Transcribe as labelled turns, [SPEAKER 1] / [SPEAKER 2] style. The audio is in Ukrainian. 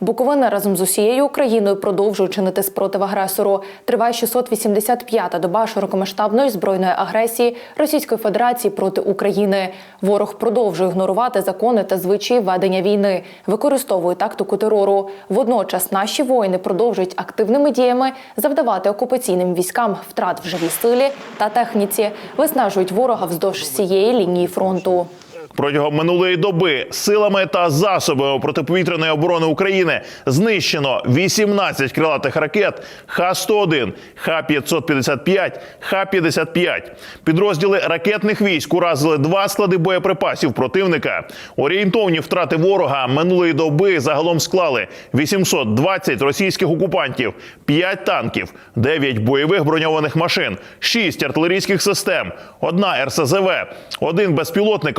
[SPEAKER 1] Буковина разом з усією Україною продовжує чинити спротив агресору. Триває 685-та доба широкомасштабної збройної агресії Російської Федерації проти України. Ворог продовжує ігнорувати закони та звичаї ведення війни, використовує тактику терору. Водночас наші воїни продовжують активними діями завдавати окупаційним військам втрат в живій силі та техніці, виснажують ворога вздовж всієї лінії фронту.
[SPEAKER 2] Протягом минулої доби силами та засобами протиповітряної оборони України знищено 18 крилатих ракет Х-101, Х-555, Х-55. Підрозділи ракетних військ уразили два склади боєприпасів противника. Орієнтовні втрати ворога минулої доби загалом склали 820 російських окупантів, 5 танків, 9 бойових броньованих машин, 6 артилерійських систем, одна РСЗВ, один безпілотник